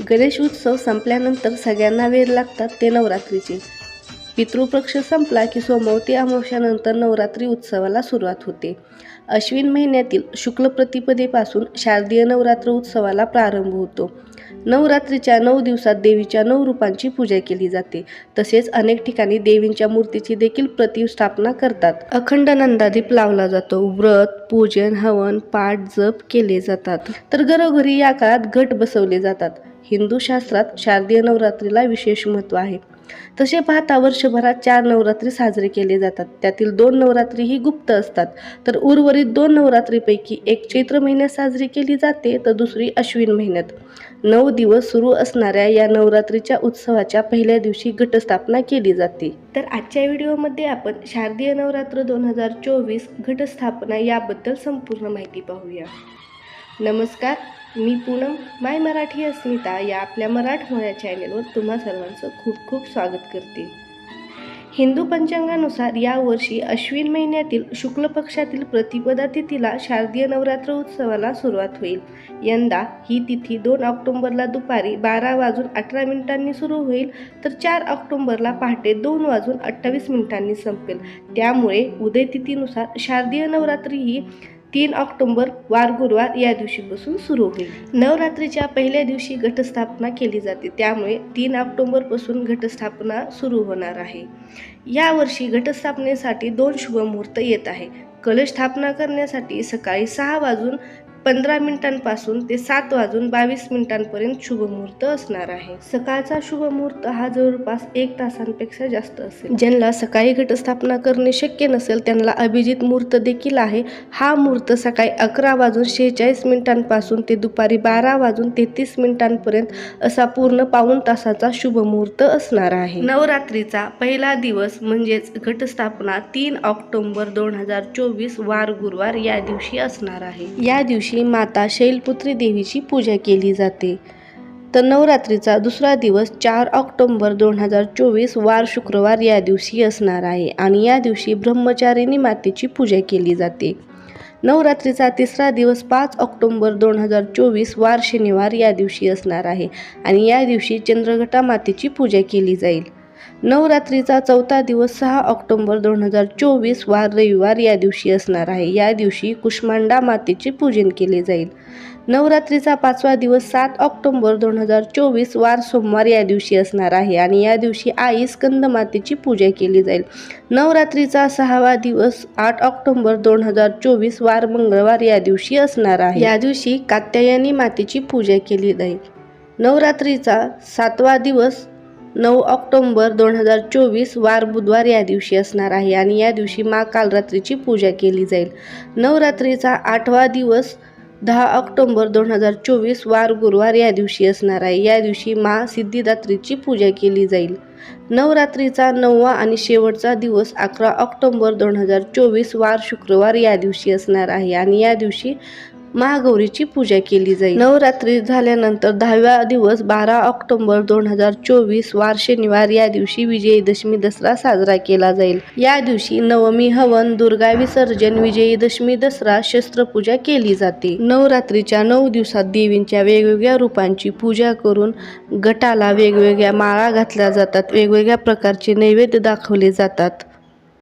गणेश उत्सव संपल्यानंतर सगळ्यांना वेळ लागतात ते नवरात्रीचे. पितृपक्ष संपला की सोमवती अमावस्यानंतर नवरात्री उत्सवाला सुरुवात होते. अश्विन महिन्यातील शुक्ल प्रतिपदेपासून शारदीय नवरात्र उत्सवाला प्रारंभ होतो. नवरात्रीच्या नऊ दिवसात देवीच्या नऊ रूपांची पूजा केली जाते. तसेच अनेक ठिकाणी देवींच्या मूर्तीची देखील प्रतिष्ठापना करतात. अखंड नंदादीप लावला जातो. व्रत पूजन हवन पाठ जप केले जातात. तर घरोघरी या काळात घट बसवले जातात. हिंदू शास्त्रात शारदीय नवरात्रीला विशेष महत्त्व आहे. तसे पाहता वर्षभरात चार नवरात्री साजरे केले जातात. त्यातील दोन नवरात्री ही गुप्त असतात. तर उर्वरित दोन नवरात्रीपैकी एक चैत्र महिन्यात साजरी केली जाते तर दुसरी अश्विन महिन्यात. नऊ दिवस सुरू असणाऱ्या या नवरात्रीच्या उत्सवाच्या पहिल्या दिवशी घटस्थापना केली जाते. तर आजच्या व्हिडिओमध्ये आपण शारदीय नवरात्र दोन हजार चोवीस घटस्थापना याबद्दल संपूर्ण माहिती पाहूया. नमस्कार मी पूनम माय मराठी अस्मिता या आपल्या मराठमोळ्या चॅनेलवर तुम्हा सर्वांचं खूप खूप स्वागत करते. हिंदू पंचांगानुसार यावर्षी अश्विन महिन्यातील शुक्ल पक्षातील प्रतिपदा तिथीला शारदीय नवरात्र उत्सवाला सुरुवात होईल. यंदा ही तिथी दोन ऑक्टोंबरला दुपारी बारा वाजून अठरा मिनिटांनी सुरू होईल तर चार ऑक्टोंबरला पहाटे दोन वाजून अठ्ठावीस मिनिटांनी संपेल. त्यामुळे उदय तिथीनुसार शारदीय नवरात्री ही तीन ऑक्टोंबर वार गुरुवार या दिवशीपासून सुरू होईल. नवरात्रीच्या पहिल्या दिवशी घटस्थापना केली जाते. त्यामुळे तीन ऑक्टोंबरपासून घटस्थापना सुरू होणार आहे. यावर्षी घटस्थापनेसाठी दोन शुभमुहूर्त येत आहे. कलश स्थापना करण्यासाठी सकाळी सहा वाजून पंधरा मिनिटांपासून ते सात वाजून बावीस मिनिटांपर्यंत शुभमुहूर्त असणार आहे. सकाळचा शुभमुहूर्त हा जवळपास एक तासांपेक्षा जास्त असेल. ज्यांना सकाळी घटस्थापना करणे शक्य नसेल त्यांना अभिजित मुहूर्त देखील आहे. हा मुहूर्त सकाळी अकरा वाजून शेहेचाळीस मिनिटांपासून ते दुपारी बारा वाजून तेहतीस मिनिटांपर्यंत असा पूर्ण पाऊण तासाचा शुभमुहूर्त असणार आहे. नवरात्रीचा पहिला दिवस म्हणजेच घटस्थापना तीन ऑक्टोबर दोन हजार चोवीस वार गुरुवार या दिवशी असणार आहे. या दिवशी माता शैलपुत्री देवीची पूजा केली जाते. तर नवरात्रीचा दुसरा दिवस चार ऑक्टोंबर दोन हजार चोवीस वार शुक्रवार या दिवशी असणार आहे आणि या दिवशी ब्रह्मचारिणी मातेची पूजा केली जाते. नवरात्रीचा तिसरा दिवस पाच ऑक्टोंबर दोन हजार चोवीस वार शनिवार या दिवशी असणार आहे आणि या दिवशी चंद्रघटा मातेची पूजा केली जाईल. नवरात्रीचा चौथा दिवस सहा ऑक्टोंबर दोन हजार चोवीस वार रविवार या दिवशी असणार आहे. या दिवशी कुष्मांडा मातेचे पूजन केले जाईल. नवरात्रीचा पाचवा दिवस सात ऑक्टोंबर दोन हजार चोवीस वार सोमवार या दिवशी असणार आहे आणि या दिवशी आई स्कंद मातेची पूजा केली जाईल. नवरात्रीचा सहावा दिवस आठ ऑक्टोंबर दोन हजार चोवीस वार मंगळवार या दिवशी असणार आहे. या दिवशी कात्यायनी मातेची पूजा केली जाईल. नवरात्रीचा सातवा दिवस नऊ ऑक्टोंबर दोन हजार चोवीस वार बुधवार या दिवशी असणार आहे आणि या दिवशी मा कालरात्रीची पूजा केली जाईल. नवरात्रीचा आठवा दिवस दहा ऑक्टोंबर दोन हजार चोवीस वार गुरुवार या दिवशी असणार आहे. या दिवशी मा सिद्धिदात्रीची पूजा केली जाईल. नवरात्रीचा नववा आणि शेवटचा दिवस अकरा ऑक्टोंबर दोन हजार चोवीस वार शुक्रवार या दिवशी असणार आहे आणि या दिवशी महागौरीची पूजा केली जाईल. नवरात्री झाल्यानंतर दहाव्या दिवस बारा ऑक्टोंबर दोन हजार चोवीस वार शनिवार या दिवशी विजयदशमी दसरा साजरा केला जाईल. या दिवशी नवमी हवन दुर्गा विसर्जन विजयदशमी दसरा शस्त्रपूजा केली जाते. नवरात्रीच्या नऊ दिवसात देवींच्या वेगवेगळ्या रूपांची पूजा करून गटाला वेगवेगळ्या माळा घातल्या जातात. वेगवेगळ्या प्रकारचे नैवेद्य दाखवले जातात.